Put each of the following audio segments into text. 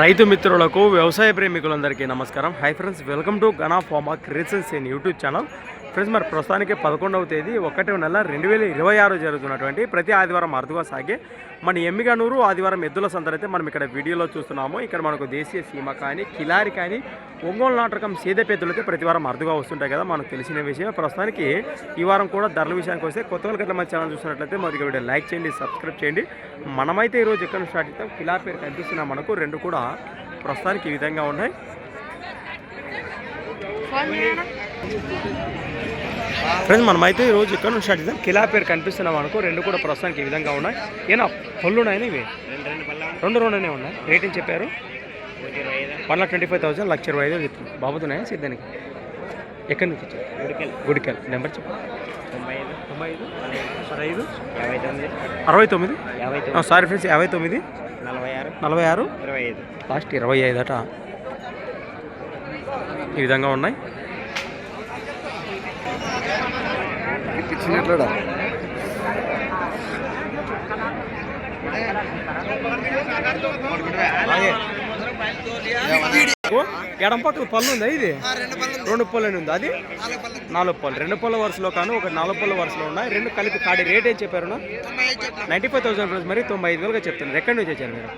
రైతు మిత్రులకు వ్యవసాయ ప్రేమికులందరికీ నమస్కారం. Hi friends welcome to Gana farm creations in YouTube channel friends మరి ప్రస్తుతానికి పదకొండవ తేదీ ఒకటి నెల రెండు వేల ఇరవై ఆరు జరుగుతున్నటువంటి ప్రతి ఆదివారం అరుదుగా సాగే మన ఎమ్మిగనూరు ఆదివారం ఎద్దుల సందర్ అయితే మనం ఇక్కడ వీడియోలో చూస్తున్నాము. ఇక్కడ మనకు దేశీయ సీమ కానీ కిలారి కానీ ఒంగోలు నాటకం సీదే అయితే ప్రతి వారం అరుదుగా వస్తుంటాయి కదా మనకు తెలిసిన విషయం ప్రస్తుతానికి ఈ వారం కూడా ధరల విషయానికి వస్తే కొత్త వాళ్ళకి మన ఛానల్ చూసినట్లయితే మరి వీడియో లైక్ చేయండి సబ్స్క్రైబ్ చేయండి. మనమైతే ఈరోజు ఎక్కడ స్టార్ట్ చేస్తాం? కిలా పేరు కనిపిస్తున్నాం మనకు రెండు కూడా ప్రస్తుతానికి ఈ విధంగా ఉన్నాయి. ఫ్రెండ్స్ మనమైతే ఈరోజు ఇక్కడ నుంచి స్టార్ట్ చేద్దాం. కిలా పేరు కనిపిస్తున్నాం అనుకో రెండు కూడా ప్రస్తుతానికి ఈ విధంగా ఉన్నాయి. ఏనా పళ్ళు ఉన్నాయని ఇవి? రెండు రెండునే ఉన్నాయి. రేటింగ్ చెప్పారు? One lakh twenty five thousand lakh ఇరవై ఐదు చెప్తుంది బాబుతున్నాయా సిద్ధానికి? ఎక్కడి నుంచి వచ్చారు? గుడికెల్ నెంబర్ అరవై తొమ్మిది? సారీ ఫ్రెండ్స్ యాభై తొమ్మిది? నలభై ఆరు. నలభై ఆరు? ఇరవై ఐదు. లాస్ట్ ఇరవై ఐదు అట ఈ విధంగా ఉన్నాయి. ఎడం పక్కన పళ్ళు ఉందా ఇది? రెండు పళ్ళు ఉంది అది? నాలుగు పళ్ళు. రెండు పళ్ళ వరుసలో కాను ఒక నాలుగు పళ్ళ వరుసలో ఉన్నాయి. రెండు కలిపి కాడి రేట్ ఏం చెప్పారు నైంటీ ఫైవ్ థౌసండ్ రూపీస్ మరి తొంభై ఐదు వేలుగా చెప్తున్నారు. ఎక్కడి నుంచి వచ్చారు మీరు?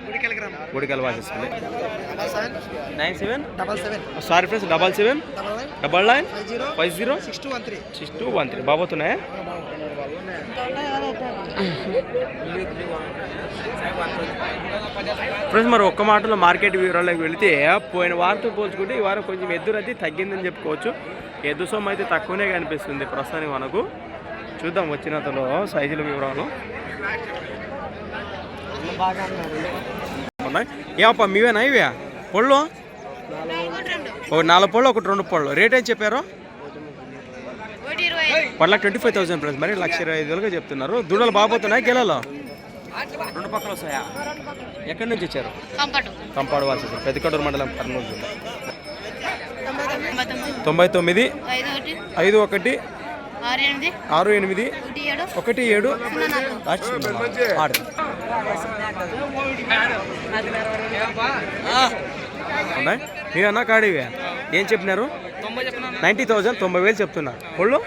Gudikal వాసేసుకుని nine seven? Double seven. Sorry friends double seven. Double nine. Five zero. Five zero. Six two one three. Six two one three. బాబోతున్నాయా friends మరి ఒక్క మాటలో మార్కెట్ వివరాలకు వెళితే పోయిన వారంతో పోల్చుకుంటే ఈ వారం కొంచెం ఎద్దు రద్దీ తగ్గిందని చెప్పుకోవచ్చు. ఎద్దు సొమ్ము అయితే తక్కువనే కనిపిస్తుంది ప్రస్తుతానికి మనకు. చూద్దాం వచ్చినంతలో సైజుల వివరాలు. ఉన్నాయి. ఏమప్పా మీవేనా? ఇవే? పళ్ళు? ఒక నాలుగు పళ్ళు ఒకటి రెండు పళ్ళు. రేట్ ఏం చెప్పారు? Lakh twenty five thousand price మరి లక్ష ఇరవై ఐదు వేలుగా చెప్తున్నారు. దూడలు బాగుపోతున్నాయి గెలలో? రెండు పక్కల వస్తాయా? ఎక్కడి నుంచి వచ్చారు? కంపాడు వాసి పెద్దకడూరు మండలం కర్నూలు జిల్లా. తొంభై తొమ్మిది ఐదు ఒకటి ఆరు ఎనిమిది. ఒకటి ఏడు. ఉన్నాయి మీవన్నా కాడివే. ఏం చెప్పినారు? నైంటీ థౌజండ్ తొంభై వేలు చెప్తున్నారు ఒళ్ళు?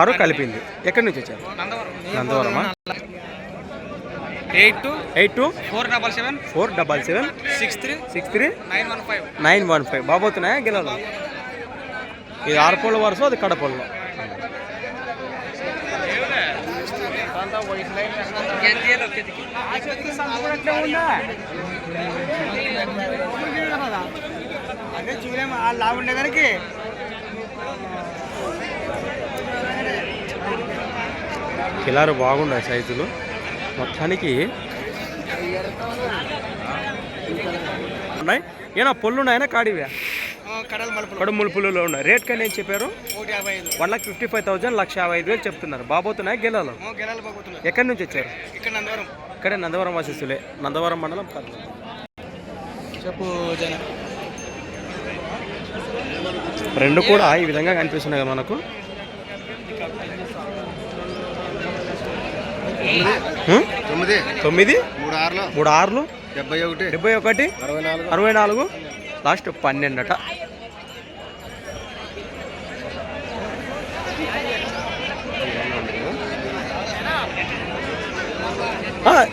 ఆరు కలిపింది. ఎక్కడి నుంచి వచ్చారు? నందవరమా? Eight two eight two? Four double seven four double seven? Six three six three? Nine one five. Nine one five. బాబోతున్నాయా గిలలో ఇది ఆరుపళ్ళు వరుస అది కడపళ్ళు అదే చూడలేము ఆ లాభ ఉండేదానికి కిలారు బాగున్నాయి సైజులు. మొత్తానికి ఉన్నాయి. ఏనా పళ్ళు ఉన్నాయనా కాడివే? కడల మలుపులు. కడు ములుపులలో ఉన్నాయి. రేట్ కానీ ఏం చెప్పారు? One lakh fifty five thousand lakh యాభై ఐదు వేలు చెప్తున్నారు. బాబోతున్నాయి గిలాలు? ఎక్కడి నుంచి వచ్చారు? ఇక్కడ నందవరం. ఇక్కడే నందవరం వాసిస్తులే. నందవరం మండలం చెప్పు జన. రెండు కూడా ఈ విధంగా కనిపిస్తున్నాయి కదా మనకు? తొమ్మిది? తొమ్మిది? మూడు ఆరులో? మూడు ఆరులు? డెబ్బై ఒకటి? డెబ్బై ఒకటి? అరవై నాలుగు? లాస్ట్ పన్నెండట. ఆ,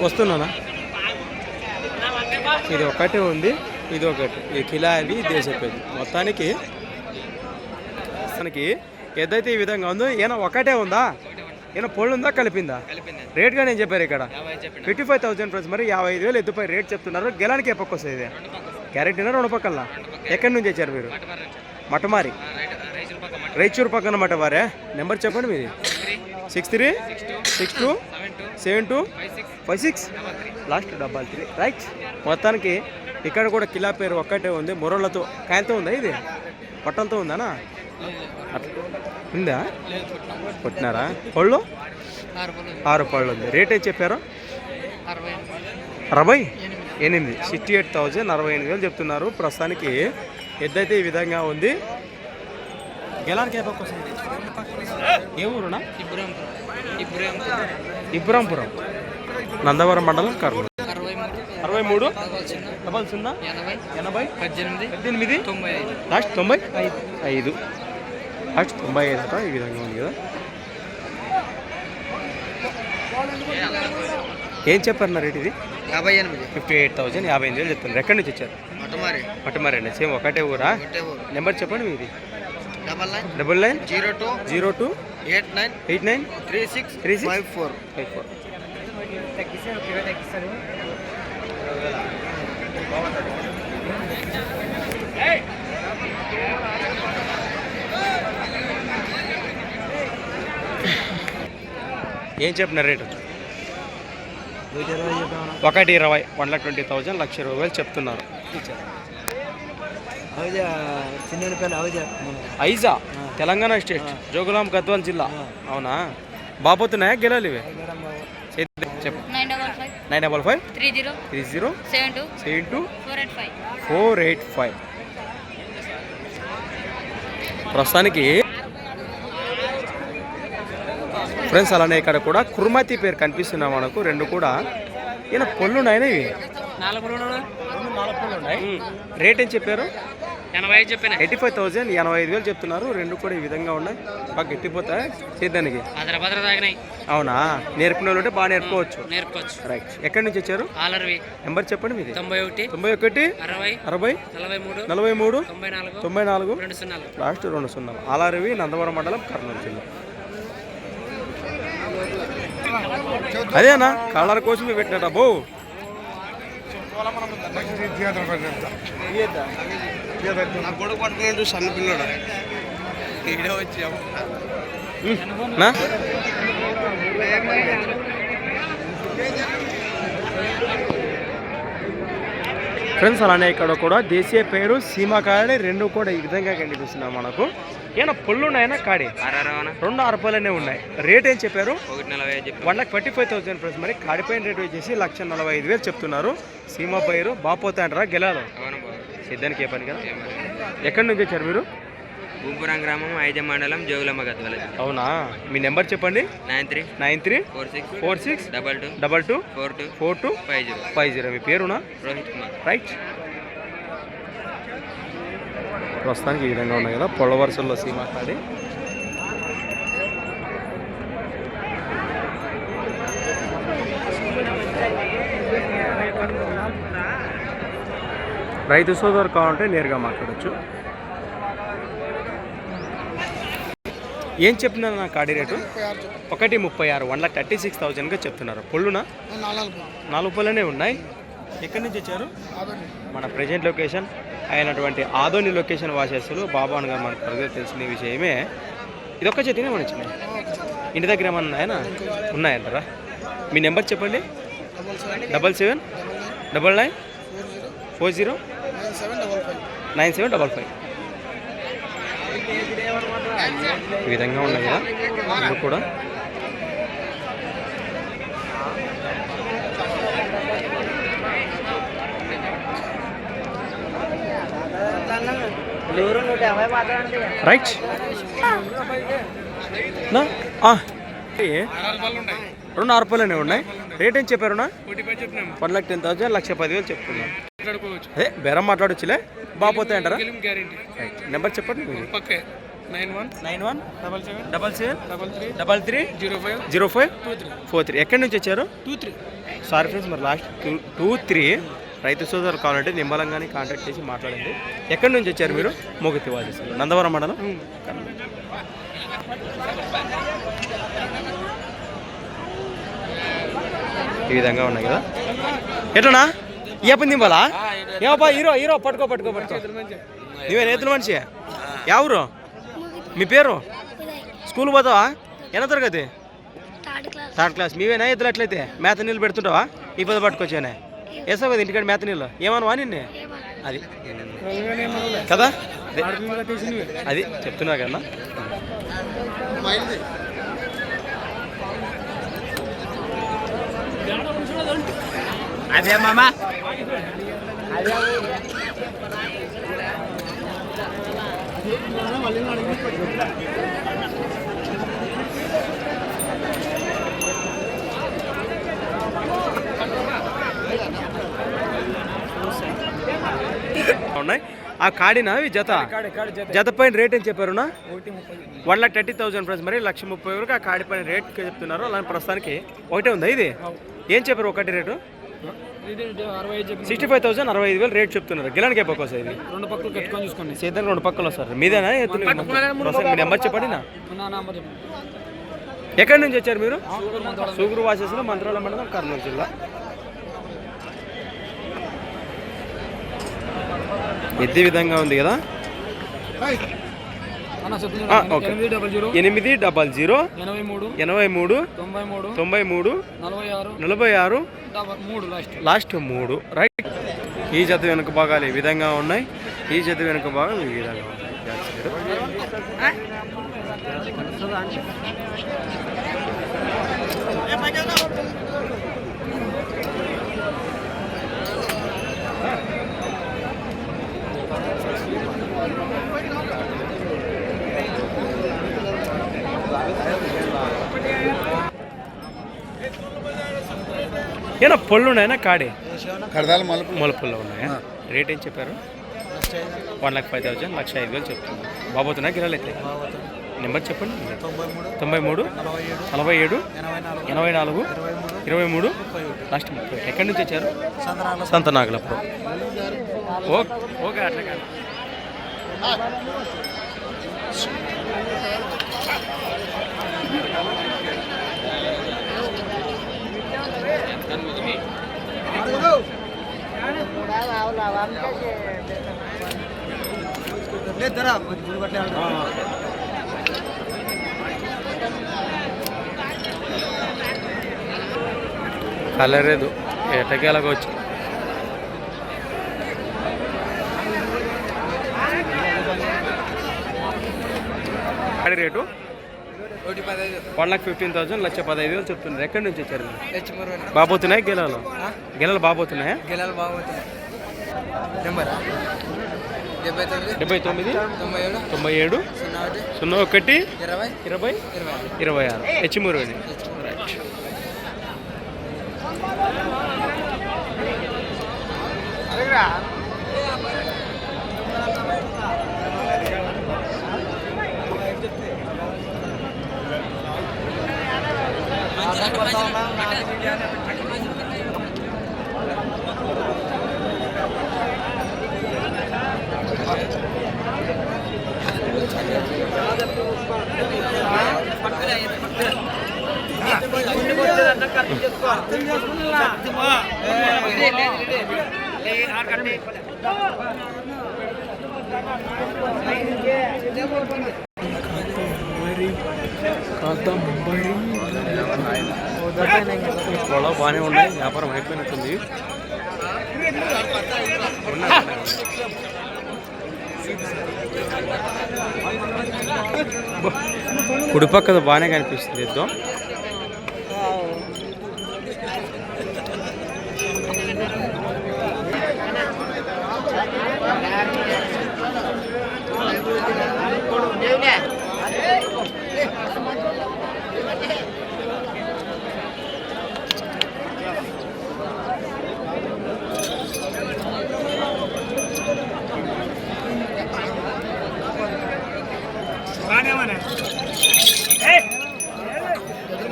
వస్తున్నానా? ఇది ఒకటే ఉంది ఇది ఒకటి. ఇది కిలాది దేశపేది మొత్తానికి మొత్తానికి ఏదైతే ఈ విధంగా ఉందో ఈయన ఒకటే ఉందా? ఈయన పొళ్ళు ఉందా? కలిపిందా? రేట్గా నేను చెప్పారు ఇక్కడ. ఫిఫ్టీ ఫైవ్ థౌసండ్ ప్రైస్ మరి యాభై ఐదు వేలు ఎద్దుపై రేట్ చెప్తున్నారు. గెలానికి ఏ పక్క వస్తుంది ఇది? క్యారెట్నా రెండు పక్కల? ఎక్కడి నుంచి వచ్చారు మీరు? మటమారి రైచూరు పక్కన మటమారే. నెంబర్ చెప్పండి మీది. Six three. Six two? Seven two five six last double three. Right. మొత్తానికి ఇక్కడ కూడా కిలా పేరు ఒక్కటే ఉంది. మొరళ్ళతో కాయలతో ఉందా ఇది? పొట్టలతో ఉందానా? ఉందా? కొట్టినారా? పళ్ళు? ఆరు పళ్ళు ఉంది. రేట్ ఏం చెప్పారు? అరవై? ఎనిమిది. సిక్స్టీ ఎయిట్ థౌజండ్ అరవై ఎనిమిది వేలు చెప్తున్నారు. ప్రస్తుతానికి ఎద్దైతే ఈ విధంగా ఉంది. గెలానికి ఏ ఊరునా? ఇబ్రాంపురం ఇబ్రాంపురం నందవరం మండలం కర్నూలు. అరవై మూడు. డబల్ సున్నా ఎనభై. పద్దెనిమిది. పద్దెనిమిది. తొంభై లాస్ట్ తొంభై. ఐదు. లాస్ట్ తొంభై ఐదు అట ఈ విధంగా ఉంది కదా. ఏం చెప్పారు నా రేట్ ఇది? యాభై ఎనిమిది. ఫిఫ్టీ ఎయిట్ థౌసండ్ యాభై ఎనిమిది వేలు చెప్తున్నారు. ఎక్కడి నుంచి వచ్చారు? మొట్టమరి పట్టుమారండి సేమ్ ఒకటే ఊరా? ఒకటే ఊరు. నెంబర్ చెప్పండి మీది. Double nine. Double nine. Zero two. Zero two. Eight nine eight nine three six three six five four. Five four. ఏం చెప్పిన రేటు? ఒకటి ఇరవై one lakh twenty thousand lakh ఇరవై వేలు చెప్తున్నారు. ఐజా తెలంగాణ స్టేట్ జోగులాం గద్వాల్ జిల్లా. అవునా? బాపోతున్నాయా గెలాలి ఇవి. చెప్పు. Nine double five. Three zero. Three zero. Seven two. Seven two. Four eight five. Four eight five. ప్రస్తుతానికి ఫ్రెండ్స్ అలానే ఇక్కడ కూడా కుర్మాతి పేరు కనిపిస్తున్నాయి మనకు. రెండు కూడా. ఈయన పళ్ళు ఉన్నాయన ఇవి. రేట్ ఏం చెప్పారు? ఎనభై ఐదు చెప్పిన? ఎయిటీ ఫైవ్ థౌసండ్ ఎనభై ఐదు వేలు చెప్తున్నారు. రెండు కూడా ఈ విధంగా ఉన్నాయి. బాగా గట్టిపోతాయి? చేద్దానికి. తాగినాయి. అవునా? నేర్పిన వాళ్ళు ఉంటే బాగా నేర్పుకోవచ్చు. నేర్పుకోవచ్చు. రైట్ ఎక్కడి నుంచి వచ్చారు? ఆలర్వి నెంబర్ చెప్పండి మీది. తొంభై ఒకటి తొంభై ఒకటి అరవై అరవై నలభై మూడు నలభై మూడు తొంభై నాలుగు తొంభై నాలుగు రెండు సున్నాలు. లాస్ట్ రెండు సున్నాలు. ఆలారవి నందవరం మండలం కర్నూలు జిల్లా. అదేనా? కలర్ కోసమే పెట్టినట బో నా కొడుకు పట్టుకుని సన్న పిల్లడు? ఈడే వచ్చాము నా? ఫ్రెండ్స్ అలానే ఇక్కడ కూడా దేశీయ పేరు సీమకాయలు రెండు కూడా ఈ విధంగా కనిపిస్తున్నాయి మనకు. ఏమైనా పుల్లు ఉన్నాయన్నా కాడి? రెండు అరపాలనే ఉన్నాయి. రేట్ ఏం చెప్పారు? One lakh twenty five thousand friends. మరి కాడిపోయిన రేట్ వచ్చేసి లక్ష నలభై ఐదు వేలు చెప్తున్నారు. సీమ పైరు బాపోతా అంటారా గెలాలు సిద్ధానికి ఏ పని కదా? ఎక్కడి నుంచి వచ్చారు మీరు? గుంపురం గ్రామం ఐజ మండలం జోగులమ్మ గద్వాల అవునా? మీ నెంబర్ చెప్పండి. Nine three nine three four six four six double two double two four two four two five zero. Five zero. మీ పేరునా? రోహిత్ కుమార్. రైట్. ప్రస్తుతానికి ఈ విధంగా ఉన్నాయి కదా. పొల్ల వరుసల్లో సీమా రైతు సోదరు కావాలంటే నేరుగా మాట్లాడచ్చు. ఏం చెప్తున్నారు నా కాడి రేటు? ఒకటి ముప్పై ఆరు వన్ లాక్ థర్టీ సిక్స్ థౌజండ్గా చెప్తున్నారు. పొళ్ళునా నాలుగు పళ్ళనే ఉన్నాయి. ఎక్కడి నుంచి వచ్చారు? మన ప్రజెంట్ లొకేషన్ అయినటువంటి ఆదోని లొకేషన్ వాసేస్తులు. బాబాను గారు మనకు ప్రజలు తెలిసిన విషయమే. ఇది ఒక్క చేతినే మన వచ్చినాయి ఇంటి దగ్గర ఏమన్నా ఉన్నాయనా? ఉన్నాయంటారా? మీ నెంబర్ చెప్పండి. Double seven double nine four zero nine seven double five. ఈ విధంగా ఉన్నాయి కదా కూడా. రైట్? రెండు ఆరు రూపాయలనే ఉన్నాయి. రేట్ ఏం చెప్పారునా one lakh ten thousand lakh పదివేలు చెప్తున్నాను అదే బేరం మాట్లాడొచ్చులే? బాపోతే అంటారా? నెంబర్ చెప్పండి nine one. Nine one. Double seven. Double seven. Double three. Double three. Zero five. Zero five. Two three. Four three. ఎక్కడి నుంచి వచ్చారు? Two three. సారీ ఫ్రెండ్స్ మరి లాస్ట్ టూ టూ త్రీ. రైతు సోదరు కావాలంటే నిమ్మలంగానే కాంటాక్ట్ చేసి మాట్లాడండి. ఎక్కడి నుంచి వచ్చారు మీరు? మోగతి వాజేస్తారు నందవరం మండలం? ఈ విధంగా ఉన్నాయి కదా. ఎట్లనా ఏ పని దింపాలా? ఏమబ్బా హీరో హీరో పట్టుకో పట్టుకో పట్టుకో. నువ్వే రైతుల మనిషి? ఎవరు? మీ పేరు? స్కూల్ పోతావా? ఎన్న తరగతి? Third class. మీవేనా? ఇద్దరు అట్లయితే? మేత నీళ్ళు పెడుతుంటావా? ఈ పది పట్టుకొచ్చానే. వేసావు కదా ఇంటికాడ మేత నీళ్ళు? ఏమన్నా నిన్నే? అది. కదా? అదే. అది చెప్తున్నా కదా అదే మామా. ఉన్నాయి? ఆ కాడినా జత? జత. పైన రేట్ ఏం చెప్పారునా one lakh thirty thousand friends మరి లక్ష ముప్పై వరకు ఆ కాడి పైన రేట్ చెప్తున్నారు. అలానే ప్రస్తుతానికి ఒకటే ఉందా ఇది? ఏం చెప్పారు ఒకటి రేటు? సిక్స్టీ ఫైవ్ థౌసండ్ అరవై ఐదు వేలు రేట్ చెప్తున్నారు. గిలానికి ఎప్పటికి వస్తాయి ఇది రెండు పక్కలు కట్టుకొని చూసుకోండి. సేద్యం రెండు పక్కలు వస్తారు మీదేనా? మీ నెంబర్ చెప్పండి నా. నా నంబర్ చెప్పండి. ఎక్కడి నుంచి వచ్చారు మీరు? సూగురు వాసేసిన మంత్రాల మండలం కర్నూలు జిల్లా. ఎద్ది విధంగా ఉంది కదా అన్న చెప్పింది ఆ, ఓకే. ఎనిమిది డబల్ జీరో ఎనభై మూడు ఎనభై మూడు తొంభై మూడు తొంభై మూడు నలభై ఆరు నలభై ఆరు డబల్ మూడు లాస్ట్ లాస్ట్ మూడు. రైట్ ఈ జత వెనుక భాగాలు ఈ విధంగా ఉన్నాయి. ఈ జత వెనుక భాగం ఈ విధంగా ఉన్నాయి. ఏనా పళ్ళు ఉన్నాయన్నా కాడే? కడదాల మలుపు మొలపుల్లో ఉన్నాయా? రేట్ ఏం చెప్పారు? One lakh five thousand lakh ఐదు వేలు చెప్తున్నారు. బాబోతున్నాయి గిరాలు అయితే? నెంబర్ చెప్పండి. తొంభై మూడు నలభై ఏడు ఎనభై నాలుగు ఇరవై మూడు లాస్ట్ ముప్పై ఎక్కడి నుంచి వచ్చారు? సంతనాగలపురం. ఓకే ఓకే అట్లా కాదు. కలరేదు ఎటకేలాగొచ్చు గాడి rate? One lakh fifteen thousand లక్ష పదహైదు వేలు చెప్తున్నారు. ఎక్కడి నుంచి వచ్చారు? బాబోతున్నాయా గెలాలు? గెలలు బాబోతున్నాయా? గెలాలు నెంబర్? డెబ్బై తొమ్మిది. డెబ్బై తొమ్మిది. తొంభై ఏడు. తొంభై ఏడు. సున్నా ఒకటి. సున్నా ఒకటి. ఇరవై. ఇరవై. ఇరవై ఇరవై ఆరు. హెచ్మూరు అది రైట్ కథ ముంబై గొడవ బాగానే ఉన్నాయి వ్యాపారం అయిపోయినట్టుంది. కుడిపక్కది బాగానే కనిపిస్తుంది యుద్ధం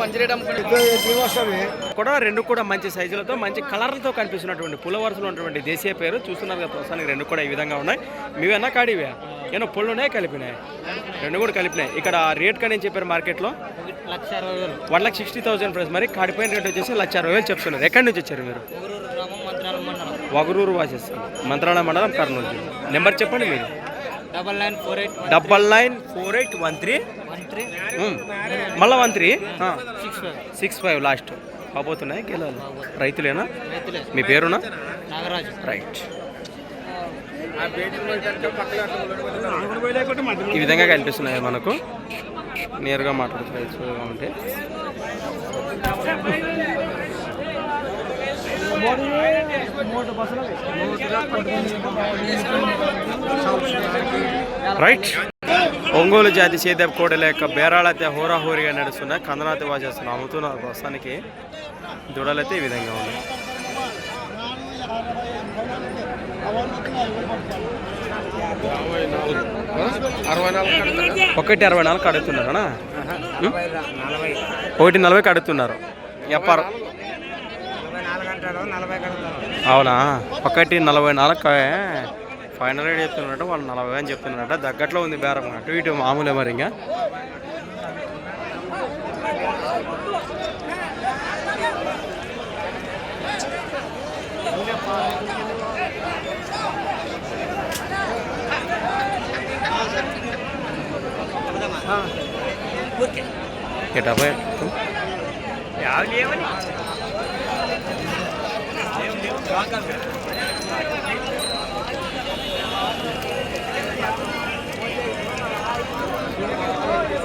ఇద్దాం కూడా రెండు కూడా మంచి సైజులతో మంచి కలర్లతో కనిపిస్తున్నటువంటి పుల వరుసలో ఉన్నటువంటి దేశీయ పేరు. చూస్తున్నారు కదా ప్రస్తుతానికి రెండు కూడా ఈ విధంగా ఉన్నాయి. మీవన్నా కాడివే? ఏమో పుళ్ళు ఉన్నాయి కలిపినాయి. రెండు కూడా కలిపినాయి. ఇక్కడ రేట్ కానీ చెప్పారు మార్కెట్లో? One lakh sixty thousand price. మరి కాడిపోయిన రేట్ వచ్చేసి లక్ష అరవై వేలు చెప్తున్నారు. ఎక్కడి నుంచి వచ్చారు మీరు? వగరూరు వాసేస్తారు మంత్రాలయ మండలం. కర్నూలు నెంబర్ చెప్పండి మీరు. Double nine four eight double nine four eight one three. మళ్ళీ one three six five last. కాబోతున్నాయి గెలాలి రైతులేనా? రైతులే. మీ పేరునా? నాగరాజు. రైట్. ఈ విధంగా కనిపిస్తున్నాయి మనకు. నేరుగా మాట్లాడుతూ ఉంటే. రైట్. ఒంగోలు జాతి సేదెబ్ కోడల యొక్క బేరాలైతే హోరాహోరీగా నడుస్తున్నాయి. కందనాతి వాసేస్తున్నాం అమ్ముతున్నారు ప్రస్తుతానికి దూడలైతే ఈ విధంగా ఉన్నాయి. ఒకటి అరవై నాలుగు అడుగుతున్నారనా ఒకటి నలభైకి అడుగుతున్నారు ఎప్పారు అవునా? ఒకటి నలభై నాలుగు ఫైనల్ రేట్ చెప్తున్నారట వాళ్ళు నలభై అని చెప్తున్నారట దగ్గట్లో ఉంది బేరం అటు ఇటు మామూలే మరి ఇంకా.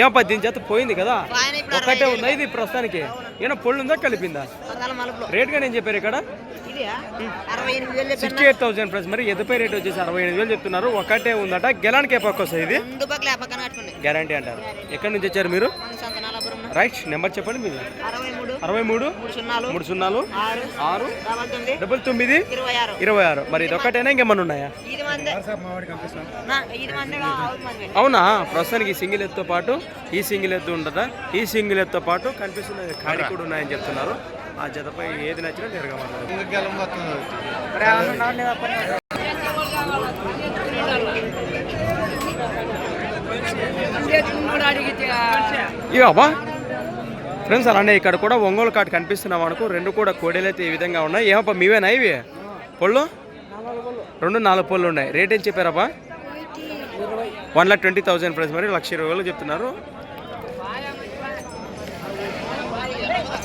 ఏమప్పా దీని చేత పోయింది కదా? ఒక్కటే ఉందా ఇది ప్రస్తుతానికి. ఏమన్నా పొళ్ళు ఉందా కలిపిందా? పద్నాలుగు మలుపులు. రేట్గా నేను చెప్పారు ఇక్కడ? సిక్స్టీ ఎయిట్ థౌసండ్ ప్లస్ మరి ఎదుపై రేట్ వచ్చేసి అరవై ఎనిమిది వేలు చెప్తున్నారు. ఒకటే ఉందట. గెలానికి ఏ పక్క వస్తుంది ఇది? గ్యారంటీ అంటారు. ఎక్కడి నుంచి వచ్చారు మీరు? రైట్ నెంబర్ చెప్పండి మీది అరవై మూడు మూడు సున్నాలు ఆరు డబల్ తొమ్మిది ఇరవై ఆరు. మరి ఇది ఒకటేనా ఇంకేమన్నా ఉన్నాయా? అవును? ప్రస్తుతానికి ఈ సింగిల్ ఎత్తుతో పాటు ఈ సింగిల్ ఎత్తు ఉంటుందా? ఈ సింగిల్ ఎత్తుతో పాటు కనిపిస్తున్న ఖాళీ కూడా ఉన్నాయని చెప్తున్నారు. ఆ జతపై ఏది నచ్చినా మాట్లాడదు. ఇక అబ్బా. ఫ్రెండ్స్ అలానే ఇక్కడ కూడా ఒంగోలు కాటు కనిపిస్తున్నాం అనుకో రెండు కూడా కోడీలు అయితే ఈ విధంగా ఉన్నాయి. ఏమప్పా మీవేనా ఇవి? పళ్ళు? రెండు నాలుగు పళ్ళు ఉన్నాయి. రేట్ ఏం చెప్పారప్పా? One lakh twenty thousand price మరి లక్ష ఇరవై వేలు చెప్తున్నారు.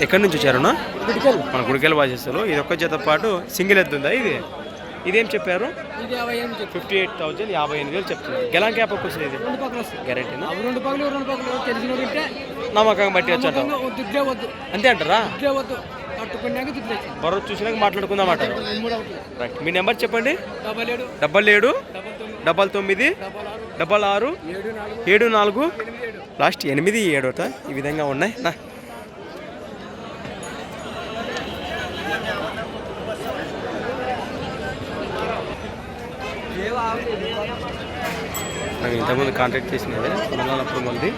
ఎక్కడి నుంచి వచ్చారునా మన గుడికెళ్ళి బాజేస్తారు ఇది ఒక్క జత పాటు సింగిల్ ఎద్దుందా ఇది? ఇదేం చెప్పారు? ఫిఫ్టీ ఎయిట్ థౌసండ్ యాభై ఎనిమిది వేలు చెప్తున్నారు. గెలాం క్యాప్ వస్తుంది ఇది. గ్యారెంటీనా రెండు పగలు రెండు పగలు తెలిసిన నమ్మకం బట్టి వద్దు అంతే అంటారా? బరో చూసినాక మాట్లాడుకుందాం అంటారు. రైట్ మీ నెంబర్ చెప్పండి. డబల్ ఏడు. డబల్ ఏడు. తొమ్మిది. డబల్ ఆరు. ఏడు నాలుగు. ఏడు నాలుగు. లాస్ట్ ఎనిమిది ఏడోట. ఈ విధంగా ఉన్నాయి. నా. నాకు ఇంతకుముందు కాంటాక్ట్ చేసినది పొలాలప్పుడు మళ్ళీ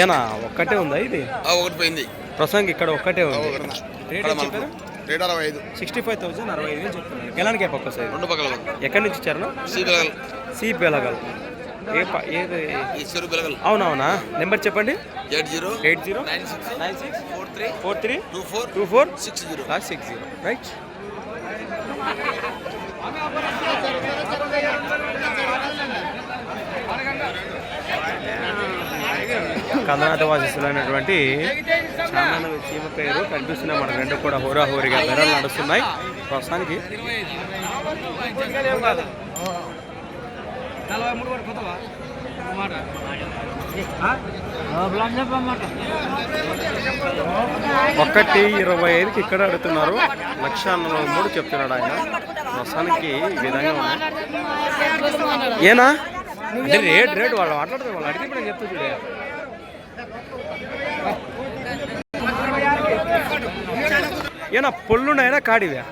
ఏనా ఒక్కటే ఉందా ఇది? ఒకటి పోయింది. ప్రస్తుతానికి ఇక్కడ ఒక్కటే ఉంది. రేట్ అరవై ఐదు. సిక్స్టీ ఫైవ్ థౌసండ్ అరవై ఐదు చెప్తున్నారు. గెలానికి పక్క వస్తుంది రెండు పక్కల ఎక్కడి నుంచి ఇచ్చారు సి పిల్లగలు సి బెలగల్. ఏ ప- ఏది చెరు అవునవునా? నెంబర్ చెప్పండి. Eight zero eight zero nine six nine six four three four three two four two four six zero. Six zero. Right. కందనాథ వాసిస్తున్నటువంటి చాలా చీమ పేరు కనిపిస్తున్నాయి మనకు రెండు కూడా హోరా హోరీగా ధరలు నడుస్తున్నాయి. ప్రస్తుతానికి ఒకటి ఇరవై ఐదుకి ఇక్కడ అడుగుతున్నారు. లక్ష నలభై మూడు చెప్తున్నాడు ఆయన. ప్రస్తుతానికి ఈ విధంగా ఉన్నాయి ఏనా? అంటే రేట్ రేట్ వాళ్ళు మాట్లాడుతారు వాళ్ళు అడిగితే ఇప్పుడు నేను చెప్తా చూడే. ఏనా పొల్లున్నాయనా కాడివే?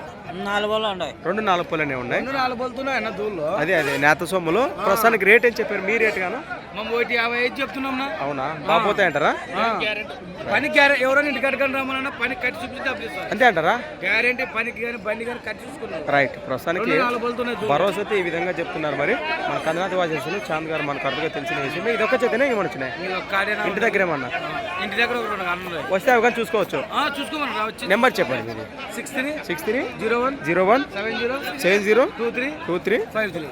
నాలుగు ఉన్నాయి. రెండు నాలుగు పొలనే ఉన్నాయి. నాలుగు అన్న దూళ్ళు. అదే అదే నేత సొమ్ములు. ప్రస్తుతానికి రేట్ ఏం చెప్పారు? మీ రేట్ గాను? ఒకటి యాభై ఐదు చెప్తున్నాం నా అవునా? బాగా పోతాయి అంటారా పని గ్యారెంటీ ఎవరైనా ఇంటి కట్టుకొని రమ్మన్నా పని కట్టి ఇస్తారు అంతే అంటారా? గ్యారెంటీ పనికి కానీ బండి కానీ కట్టి చూసుకున్నాం రైట్ ప్రస్తుతానికి. భరోసా అయితే ఈ విధంగా చెప్తున్నారు మరి. మన కందనాథ్ వాచేస్తున్నారు చాంద్ గారు మనకు అర్థంగా తెలిసిన విషయం ఇది ఒక్క చేతనే? ఒక కాడేనా ఇంటి దగ్గర ఏమన్నా ఇంటి దగ్గర ఒక రెండు అన్నున్నాయి వస్తే అవి కానీ చూసుకోవచ్చు. ఆ, చూసుకోమని. రా వచ్చి నెంబర్ చెప్పండి మీది six three six three zero one zero one seven zero seven zero two three two three five three.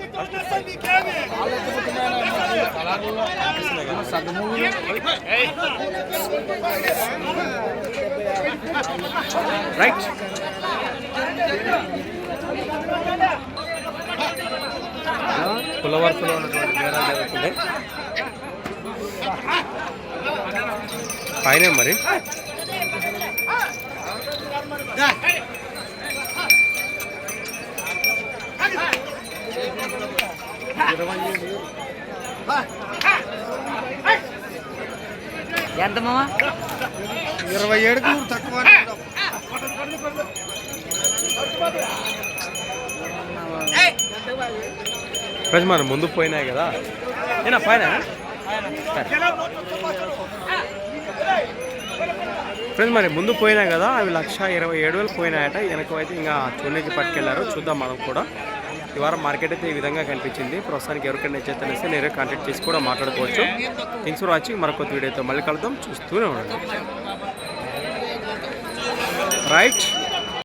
Right. కుల వరుసలో ఉన్నటువంటి బేరాలు జరుగుతుంది పైన మరి. ఎంత మామ? ఇరవై ఏడుకు తక్కువ ఫ్రెండ్స్ మనం ముందు పోయినాయి కదా. ఏనా పైన? ఫ్రెండ్స్ మరి ముందు పోయినాయి కదా అవి లక్ష ఇరవై ఏడు వేలు పోయినాయట. వెనక అయితే ఇంకా చూడడానికి పట్టుకెళ్ళారు. చూద్దాం మనం కూడా. ఈ వారం మార్కెట్ అయితే ఈ విధంగా కనిపించింది. ప్రస్తుతానికి ఎవరికైనా చేతనేస్తే నేరే కాంటాక్ట్ చేసి కూడా మాట్లాడుకోవచ్చు. Thanks for watching. మరొక వీడియోతో మళ్ళీ కలుద్దాం. చూస్తూనే ఉండండి. రైట్.